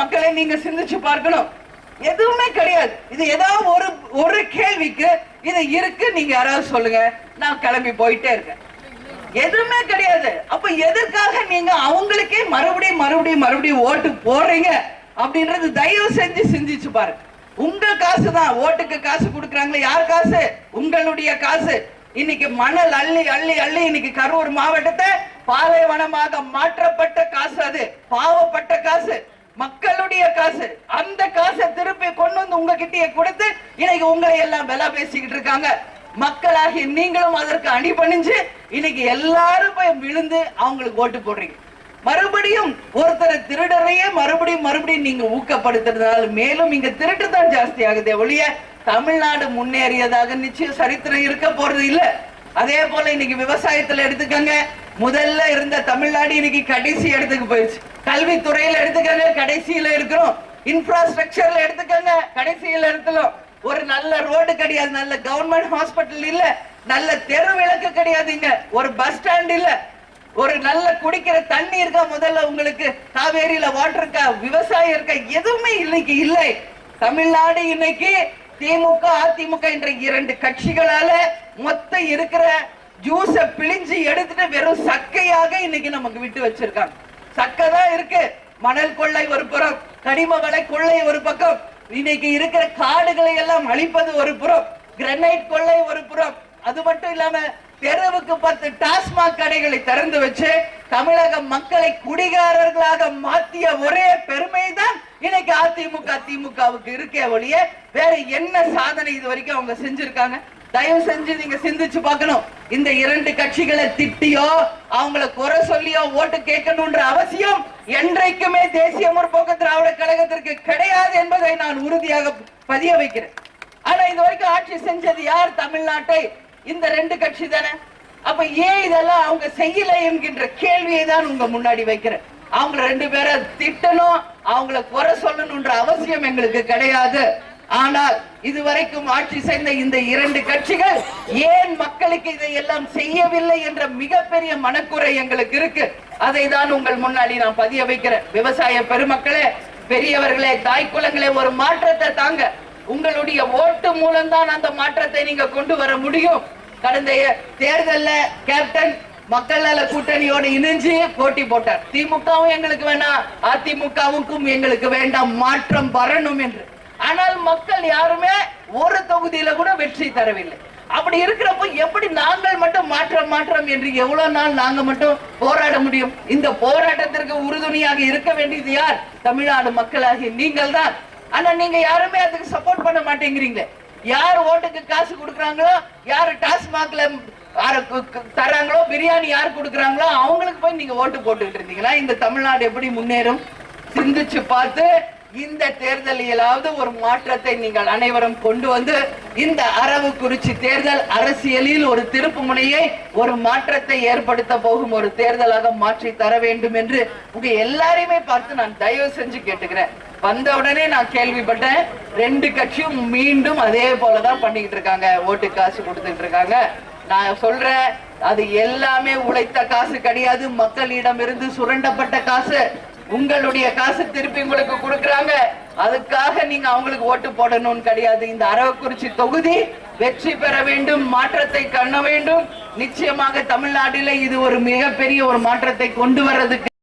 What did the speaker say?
மக்களை நீங்க சிந்திச்சு பார்க்கணும். எதுவுமே கிடையாது. இது ஏதாவது ஒரு ஒரு கேள்விக்கு இது இருக்கு. நீங்க யாராவது சொல்லுங்க. நான் கிளம்பி போயிட்டே இருக்கேன். எதுவுமே கிடையாது. அப்ப எதற்காக நீங்க அவங்களுக்கே மறுபடியும் மறுபடியும் மறுபடியும் ஓட்டு போடுறீங்க அப்படின்றது தயவு செஞ்சு சிந்திச்சு பாருங்க. உங்க காசு தான். ஓட்டுக்கு காசு கொடுக்குறாங்களே. யார் காசு? உங்களுடைய காசு. இன்னைக்கு மணல் அள்ளி அள்ளி அள்ளி இன்னைக்கு கரூர் மாவட்டத்தை பாலைவனமாக மாற்றப்பட்ட காசு அது. பாவப்பட்ட காசு. மக்களுடைய காசு. அந்த காசை திருப்பி கொண்டு வந்து உங்ககிட்டயே கொடுத்து இன்னைக்கு உங்களை எல்லாம் விலை பேசிக்கிட்டு இருக்காங்க. மக்களாகி நீங்களும் அதற்கு அணிபணிஞ்சு இன்னைக்கு எல்லாரும் போய் விழுந்து அவங்களுக்கு ஓட்டு போடுறீங்க. மறுபடியும் ஒருத்தரை திருடரையே மறுபடியும் மறுபடியும் நீங்க ஊக்கப்படுத்துறதுனால மேலும் இங்க திருட்டு தான் ஜாஸ்தி ஆகுதே ஒழிய தமிழ்நாடு முன்னேறியதாக நிச்சயம் சரித்திரம் இருக்க போறது இல்ல. அதே போல இன்னைக்கு விவசாயத்துல எடுத்துக்கங்க. முதல்ல இருந்த தமிழ்நாடு இன்னைக்கு கடைசி இடத்துக்கு போயிடுச்சு. கல்வித்துறையில எடுத்துக்கங்க கடைசியில இருக்கிறோம். இன்ஃப்ராஸ்ட்ரக்சர்ல எடுத்துக்கங்க கடைசியில இருக்கிறோம் ஒரு நல்ல ரோடு கிடையாது நல்ல கவர்மெண்ட் ஹாஸ்பிட்டல் இல்ல நல்ல தெரு விளக்கு கிடையாதுங்க ஒரு பஸ் ஸ்டாண்ட் இல்ல. ஒரு நல்ல குடிக்கிற தண்ணி இருக்கா முதல்ல உங்களுக்கு? காவேரியில வாட்டர் இருக்கா விவசாயம் இருக்கா எதுவுமே இன்னைக்கு இல்லை. தமிழ்நாடு இன்னைக்கு திமுக அதிமுக என்ற இரண்டு கட்சிகளால மொத்த இருக்கிற ஜூஸ பிழிஞ்சு எடுத்துட்டு வெறும் சக்கையாக இன்னைக்கு நமக்கு விட்டு வச்சிருக்காங்க. சக்கை தான் இருக்கு. மணல் கொள்ளை ஒரு புறம் கனிம வளை கொள்ளை ஒரு பக்கம். இன்னைக்கு இருக்கிற காடுகளை எல்லாம் அழிப்பது ஒரு புறம் கிரனைட் கொள்ளை ஒரு புறம். அது மட்டும் இல்லாம தெருவுக்கு பத்து டாஸ்மாக் கடைகளை திறந்து வச்சு தமிழக மக்களை குடிகாரர்களாக மாத்திய ஒரே பெருமை தான் இன்னைக்கு அதிமுக திமுகவுக்கு இருக்கே ஒழிய வேற என்ன சாதனை இது வரைக்கும் அவங்க செஞ்சிருக்காங்க? தயவு செஞ்சு நீங்க சிந்திச்சு பார்க்கணும். இந்த இரண்டு கட்சிகளை திட்டியோ அவங்கள குறை சொல்லியோ ஓட்டு கேட்கணும்ன்ற அவசியம் என்றைக்குமே தேசிய முற்போக்கு திராவிட கழகத்திற்கு கிடையாது என்பதை நான் உறுதியாக பதிய வைக்கிறேன். ஆனா இது வரைக்கும் ஆட்சி செஞ்சது யார்? தமிழ்நாட்டை. இந்த ரெண்டு கட்சி தானே. அப்ப ஏன் இதெல்லாம் அவங்க செய்யல என்கின்ற கேள்வியை தான் உங்க முன்னாடி வைக்கிறேன். அவங்க ரெண்டு பேரை திட்டணும் அவங்கள குறை சொல்லணும்ன்ற அவசியம் எங்களுக்கு கிடையாது. ஆனால் இதுவரைக்கும் ஆட்சி செய்த இந்த இரண்டு கட்சிகள் ஏன் மக்களுக்கு இதை எல்லாம் செய்யவில்லை என்ற மிகப்பெரிய மனக்குறை எங்களுக்கு இருக்கு. அதை தான் உங்கள் முன்னாடி நான் பதிய வைக்கிறேன். விவசாய பெருமக்களே பெரியவர்களே தாய் குலங்களே ஒரு மாற்றத்தை தாங்க. உங்களுடைய ஓட்டு மூலம்தான் அந்த மாற்றத்தை நீங்க கொண்டு வர முடியும். கடந்த தேர்தல்ல கேப்டன் மக்கள் நல கூட்டணியோட இணைஞ்சு போட்டி போட்டார். திமுகவும் எங்களுக்கு வேணாம் அதிமுகவுக்கும் எங்களுக்கு வேண்டாம் மாற்றம் வரணும் என்று. மக்கள் யாருமே ஒரு தொகுதியில கூட வெற்றி தரவில்லை. அப்படி இருக்கிறப்போ எப்படி நாங்கள் மட்டும் மாற்றம் மாற்றம் என்று எவ்வளவு நாள் நாங்க மட்டும் போராட முடியும்? இந்த போராட்டத்திற்கு உறுதுணையாக இருக்க வேண்டியது யார்? தமிழ்நாடு மக்களாகி நீங்கள் தான் ஆனா நீங்க யாருமே அதுக்கு சப்போர்ட் பண்ண மாட்டேங்கிறீங்க யார் ஓட்டுக்கு காசு கொடுக்குறாங்களோ யார் டாஸ்மாக்ல தராங்களோ பிரியாணி யார் கொடுக்குறாங்களோ அவங்களுக்கு போய் நீங்க ஓட்டு போட்டுக்கிட்டு இருந்தீங்களா இந்த தமிழ்நாடு எப்படி முன்னேறும்? சிந்திச்சு பார்த்து இந்த தேர்தலிலாவது ஒரு மாற்றத்தை நீங்கள் அனைவரும் கொண்டு வந்து இந்த அரவக்குறிச்சி தேர்தல் அரசியலில் ஒரு திருப்பு முனையை ஒரு மாற்றத்தை ஏற்படுத்த போகும் ஒரு தேர்தலாக மாற்றி தர வேண்டும் என்று உங்க எல்லாரையுமே பார்த்து நான் தயவு செஞ்சு கேட்டுக்கிறேன். வந்த உடனே நான் கேள்விப்பட்டேன். ரெண்டு கட்சியும் மீண்டும் அதே போலதான் பண்ணிக்கிட்டு இருக்காங்க. ஓட்டு காசு கொடுத்துட்டு இருக்காங்க. நான் சொல்றேன் அது எல்லாமே உழைத்த காசு கிடையாது. மக்களிடம் இருந்து சுரண்டப்பட்ட காசு. உங்களுடைய காசு திருப்பி உங்களுக்கு கொடுக்கறாங்க. அதுக்காக நீங்க அவங்களுக்கு ஓட்டு போடணும்னு கிடையாது. இந்த அரவக்குறிச்சி தொகுதி வெற்றி பெற வேண்டும் மாற்றத்தை காண வேண்டும். நிச்சயமாக தமிழ்நாட்டில இது ஒரு மிகப்பெரிய ஒரு மாற்றத்தை கொண்டு வர்றதுக்கு